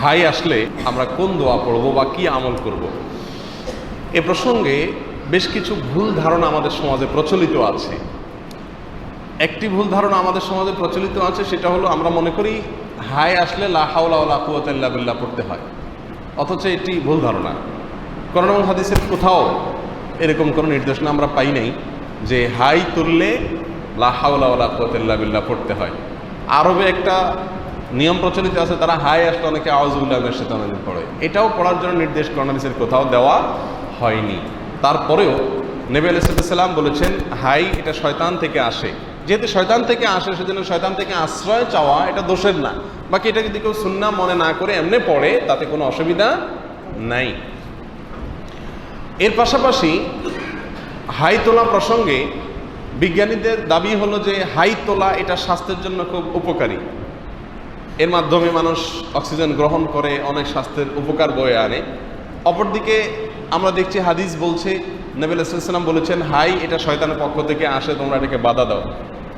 High আসলে আমরা কোন দোয়া পড়ব বা কি আমল করব। এ প্রসঙ্গে বেশ কিছু ভুল ধারণা আমাদের সমাজে প্রচলিত আছে। একটি ভুল ধারণা আমাদের সমাজে প্রচলিত আছে, সেটা হলো আমরা মনে করি হাই আসলে লা হাওলা ওয়ালা কুওয়াতা ইল্লা বিল্লাহ পড়তে হয়। অথচ এটি ভুল ধারণা। করোনা হাদিসের কোথাও এরকম কোনো নির্দেশনা আমরা পাই নাই যে হাই তুললে লা হাওলা ওয়ালা কুওয়াতা ইল্লা বিল্লাহ পড়তে হয়। আরবে একটা নিয়ম প্রচলিত আছে, তারা হাই আসলে অনেকে আওয়াজুল্লাহ সেতান পড়ে। এটাও পড়ার জন্য নির্দেশ করোনা কোথাও দেওয়া হয়নি। তারপরেও নেবে আলাইসাল্লাম বলেছেন, হাই, এটা শয়তান থেকে আসে। যেহেতু শয়তান থেকে আসে, সেজন্য শয়তান থেকে আশ্রয় চাওয়া এটা দোষের না। বাকি এটা যদি কেউ সুন্না মনে না করে, এমনি পড়ে, তাতে কোনো অসুবিধা নাই। এর পাশাপাশি হাই তোলা প্রসঙ্গে বিজ্ঞানীদের দাবি হলো যে হাই তোলা এটা স্বাস্থ্যের জন্য খুব উপকারী। এর মাধ্যমে মানুষ অক্সিজেন গ্রহণ করে, অনেক স্বাস্থ্যের উপকার বয়ে আনে। অপরদিকে আমরা দেখছি হাদিস বলছে নবীল ইসলাম বলেছেন, হাই, এটা শয়তানের পক্ষ থেকে আসে, তোমরা এটাকে বাধা দাও।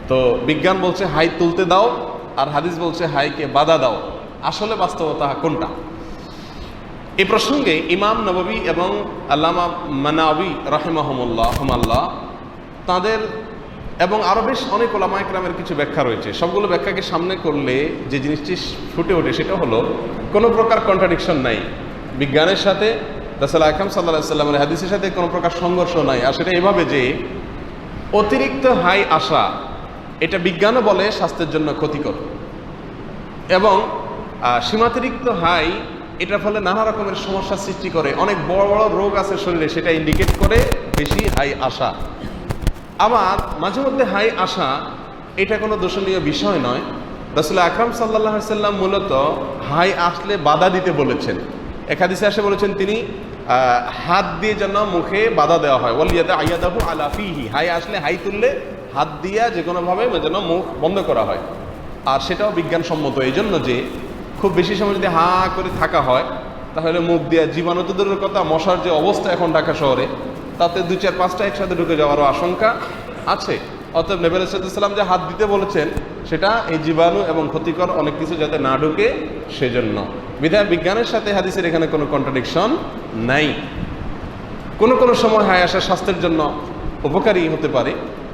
তো বিজ্ঞান বলছে, হাই তুলতে দাও, আর হাদিস বলছে, হাইকে বাধা দাও। আসলে বাস্তবতা কোনটা? এই প্রসঙ্গে ইমাম নববী এবং আল্লামা মানাবি রাহেমাহমুল্লাহ তাদের এবং আরও বেশ অনেক ওলামা একরামের কিছু ব্যাখ্যা রয়েছে। সবগুলো ব্যাখ্যাকে সামনে করলে যে জিনিসটি ফুটে ওঠে সেটা হলো, কোনো প্রকার কন্ট্রাডিকশন নাই। বিজ্ঞানের সাথে, রাসাল আকাম সাল্লাহ সাল্লামের হাদিসের সাথে কোনো প্রকার সংঘর্ষ নাই। আর সেটা এভাবে যে, অতিরিক্ত হাই আসা এটা বিজ্ঞানও বলে স্বাস্থ্যের জন্য ক্ষতিকর। এবং সীমাতিরিক্ত হাই, এটার ফলে নানা রকমের সমস্যার সৃষ্টি করে। অনেক বড় বড় রোগ আছে শরীরে, সেটা ইন্ডিকেট করে বেশি হাই আসা আবার মাঝে মধ্যে হাই আসা এটা কোনো দোষণীয় বিষয় নয়। রসুল আকরাম সাল্লাহ সাল্লাম মূলত হাই আসলে বাধা দিতে বলেছেন। একাদিসে আসে বলেছেন তিনি হাত দিয়ে যেন মুখে বাধা দেওয়া হয়। ওয়ালিয়াদা আয়াদাহু আলাফিহি হাই আসলে হাই তুললে হাত দিয়া যে কোনোভাবে যেন মুখ বন্ধ করা হয়। আর সেটাও বিজ্ঞানসম্মত এই জন্য যে খুব বেশি সময় যদি হা করে থাকা হয়, তাহলে মুখ দিয়ে জীবাণু তো দূরের কথা, মশার যে অবস্থা এখন ঢাকা শহরে তাতে দুই চার, পাঁচটা একসাথে ঢুকে যাওয়ারও আশঙ্কা আছে। অতএব নেবেল সালাম যে হাত দিতে বলেছেন, সেটা এই জীবাণু এবং ক্ষতিকর অনেক কিছু যাতে না ঢুকে সেজন্য। বিধায় বিজ্ঞানের সাথে হাদিসের এখানে কোনো কন্ট্রাডিকশন নাই। কোনো কোনো সময় হায় আসা স্বাস্থ্যের জন্য উপকারী হতে পারে,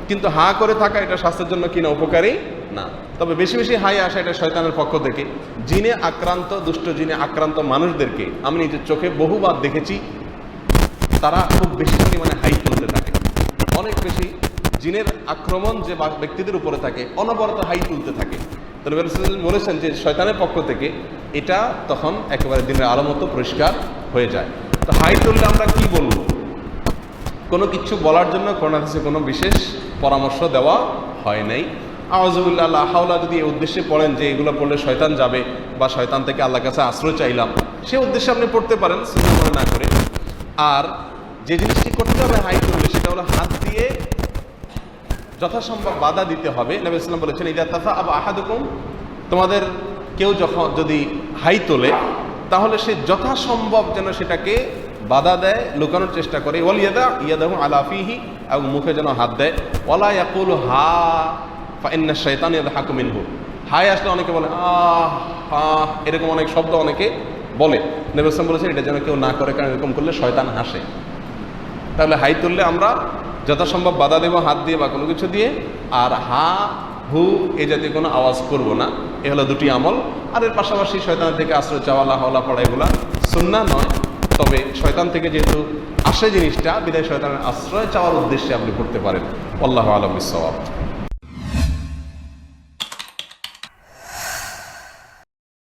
কিন্তু হা করে থাকা এটা স্বাস্থ্যের জন্য কিনা উপকারী না। তবে বেশি বেশি হাই আসা এটা শয়তানের পক্ষ থেকে। জিনে আক্রান্ত, দুষ্ট জিনে আক্রান্ত মানুষদেরকে আমি নিজের চোখে বহুবার দেখেছি তারা খুব বেশি পরিমাণে হাই তুলতে থাকে। অনেক বেশি জিনের আক্রমণ যে ব্যক্তিদের উপরে থাকে, অনবরত হাই তুলতে থাকে। বলেছেন যে শয়তানের পক্ষ থেকে এটা তখন একেবারে দিনের আলো মতো পরিষ্কার হয়ে যায়। তো হাই তুললে আমরা কি বলব? কোনো কিছু বলার জন্য করোনা হাদিসে কোনো বিশেষ পরামর্শ দেওয়া হয় নাই। আল্লাহ হাওলা যদি এই উদ্দেশ্যে পড়েন যে এগুলো পড়লে শয়তান যাবে বা শয়তান থেকে আল্লাহর কাছে আশ্রয় চাইলাম, সে উদ্দেশ্যে আপনি পড়তে পারেন, সুন্দর না করে। আর যে জিনিসটি করতে হবে হাই করলে সেটা হলো হাত দিয়ে যথাসম্ভব বাধা দিতে হবে। নবী ইসলাম বলেছেন, ইদা তাফা আবা আহাদুকুম তোমাদের কেউ যখন যদি হাই তোলে, তাহলে সে যথাসম্ভব যেন সেটাকে বাধা দেয়, লুকানোর চেষ্টা করে। ওয়াল ইয়াদা, ইয়াদাহু আলাফিহি এবং মুখে যেন হাত দেয়। ওয়ালা ইয়াকুল হা ফাইন্না শয়তান ইয়াদহাকু মিনহু। হাই আসলে অনেকে বলে, আহ আহ এরকম অনেক শব্দ অনেকে বলে। নবী ইসলাম বলেছেন, এটা যেন কেউ না করে, কারণ এরকম করলে শয়তান হাসে। তাহলে হাই তুললে আমরা যথাসম্ভব বাধা দেব, হাত দিয়ে বা কোনো কিছু দিয়ে। আর হা, হু এ জাতীয় কোনো আওয়াজ করব না। এ হলো দুটি আমল। আর এর পাশাপাশি শয়তান থেকে আশ্রয় চাওয়ালা হওয়ালা পড়া এগুলা সুন্না নয়। তবে শয়তান থেকে যেহেতু আসে জিনিসটা, বিদায় শয়তানের আশ্রয় চাওয়ার উদ্দেশ্যে আপনি করতে পারেন। আল্লাহ আলম ইসওয়াব